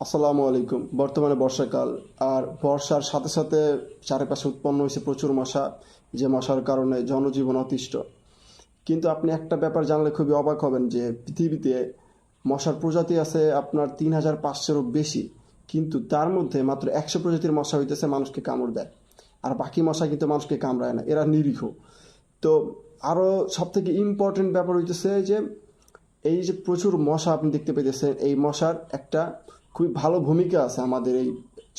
আসসালামু আলাইকুম। বর্তমানে বর্ষাকাল, আর বর্ষার সাথে সাথে চারিপাশে উৎপন্ন হয়েছে প্রচুর মশা, যে মশার কারণে জনজীবন অতিষ্ঠ। কিন্তু আপনি একটা ব্যাপার জানলে খুবই অবাক হবেন যে পৃথিবীতে মশার প্রজাতি আছে আপনার তিন হাজার পাঁচশোরও বেশি, কিন্তু তার মধ্যে মাত্র একশো প্রজাতির মশা হইতেছে মানুষকে কামড় দেয়, আর বাকি মশা কিন্তু মানুষকে কামড়ায় না, এরা নিরীহ। তো আরও সব থেকে ইম্পর্টেন্ট ব্যাপার হইতেছে যে এই যে প্রচুর মশা আপনি দেখতে পেতেছেন এই মশার একটা খুবই ভালো ভূমিকা আছে আমাদের এই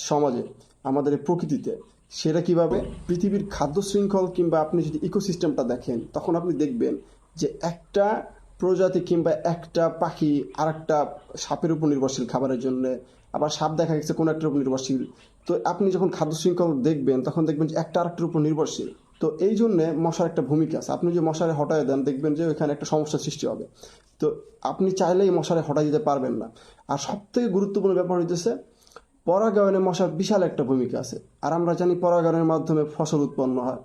সমাজে, আমাদের এই প্রকৃতিতে। সেটা কীভাবে? পৃথিবীর খাদ্য শৃঙ্খল কিংবা আপনি যদি ইকোসিস্টেমটা দেখেন, তখন আপনি দেখবেন যে একটা প্রজাতি কিংবা একটা পাখি আর একটা সাপের উপর নির্ভরশীল খাবারের জন্য, আবার সাপ দেখা গেছে কোনো একটার উপর নির্ভরশীল। তো আপনি যখন খাদ্য শৃঙ্খল দেখবেন, তখন দেখবেন যে একটা আরেকটার উপর নির্ভরশীল। তো এই জন্যে মশার একটা ভূমিকা আছে। আপনি যে মশারে হটায় দেন, দেখবেন যে ওইখানে একটা সমস্যার সৃষ্টি হবে। তো আপনি চাইলেই মশারে হটাই দিতে পারবেন না। আর সব থেকে গুরুত্বপূর্ণ ব্যাপার হইতেছে, পরাগায়নে মশার বিশাল একটা ভূমিকা আছে। আর আমরা জানি পরাগায়নের মাধ্যমে ফসল উৎপন্ন হয়।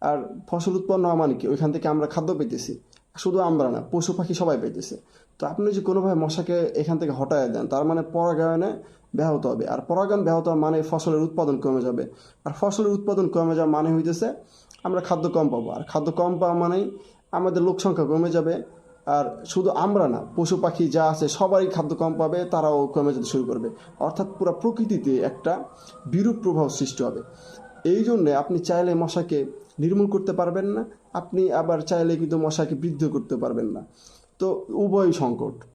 আর ফসল উৎপন্ন হওয়া মানে কি? ওইখান থেকে আমরা খাদ্য পেতেছি। শুধু আমরা না, পশু পাখি সবাই পেতেছে। তো আপনি যদি কোনোভাবে মশাকে এখান থেকে হটায় দেন, তার মানে পরাগায়নে ব্যাহত হবে। আর পরাগায়ন ব্যাহত মানে ফসলের উৎপাদন কমে যাবে। আর ফসলের উৎপাদন কমে যাওয়া মানে হইতেছে আমরা খাদ্য কম পাবো। আর খাদ্য কম পাওয়া মানেই আমাদের লোক সংখ্যা কমে যাবে। আর শুধু আমরা না, পশু পাখি যা আছে সবারই খাদ্য কম পাবে, তারাও কমে যেতে শুরু করবে। অর্থাৎ পুরো প্রকৃতিতে একটা বিরূপ প্রভাব সৃষ্টি হবে। এই জন্যে আপনি চাইলে মশাকে নির্মূল করতে পারবেন না, আপনি আবার চাইলে কিন্তু মশাকে বৃদ্ধি করতে পারবেন না। তো উভয় সংকট।